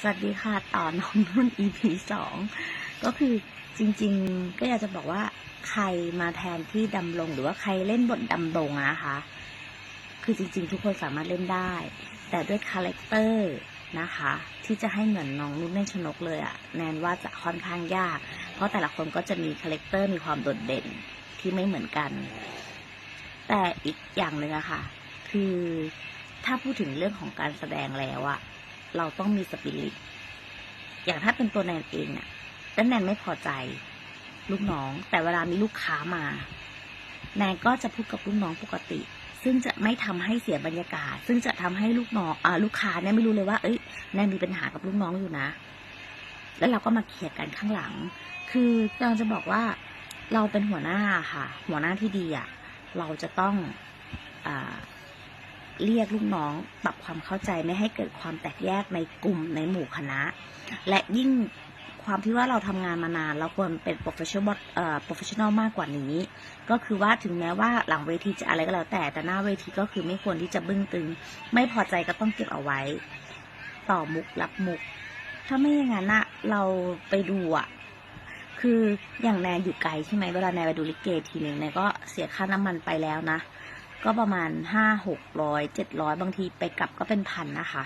สวัสดีค่ะต่อน้องนุ่น EP สองก็คือจริงๆ ก็อยากจะบอกว่าใครมาแทนที่ดำรงหรือว่าใครเล่นบทดำรงอะนะคะ คือจริงๆ ทุกคนสามารถเล่นได้ แต่ด้วยคาแรคเตอร์นะคะ ที่จะให้เหมือนน้องนุ่นเล่นชนกเลยอะแนนว่าจะค่อนข้างยาก เพราะแต่ละคนก็จะมีคาแรคเตอร์มีความโดดเด่นที่ไม่เหมือนกัน แต่อีกอย่างหนึ่งอะค่ะ คือถ้าพูดถึงเรื่องของการแสดงแล้วอะ เราต้องมีสปิริต อย่างถ้าเป็นตัวแนนเองอะแล้วแนนไม่พอใจ ลูกน้อง แต่เวลามีลูกค้ามา แนนก็จะพูดกับลูกน้องปกติ ซึ่งจะไม่ทำให้เสียบรรยากาศ ซึ่งจะทำให้ลูกน้องอลูกค้าเนี่ยไม่รู้เลยว่า เอ้ย แนนมีปัญหากับลูกน้องอยู่นะ แล้วเราก็มาเคลียร์กันข้างหลัง คือเราจะบอกว่า เราเป็นหัวหน้าค่ะ หัวหน้าที่ดีอะเราจะต้อง เรียกลูกน้องปรับความเข้าใจไม่ให้เกิดความแตกแยกในกลุ่มในหมู่คณะ และยิ่งความที่ว่าเราทำงานมานาน เราควรเป็น professional เอ่อ professional มากกว่านี้ ก็คือว่าถึงแม้ว่าหลังเวทีจะอะไรก็แล้วแต่แต่หน้าเวทีก็คือไม่ควรที่จะบึ้งตึง ไม่พอใจก็ต้องเก็บเอาไว้ ต่อมุกรับมุก ถ้าไม่อย่างนั้นอะเราไปดูอะคืออย่างแนนอยู่ไกลใช่ไหมเวลาแนนไปดูลิเกทีหนึ่งแนนก็เสียค่าน้ำมันไปแล้วนะ ก็ประมาณห้าหกร้อยเจ็ดร้อยบางทีไปกลับก็เป็นพันนะคะ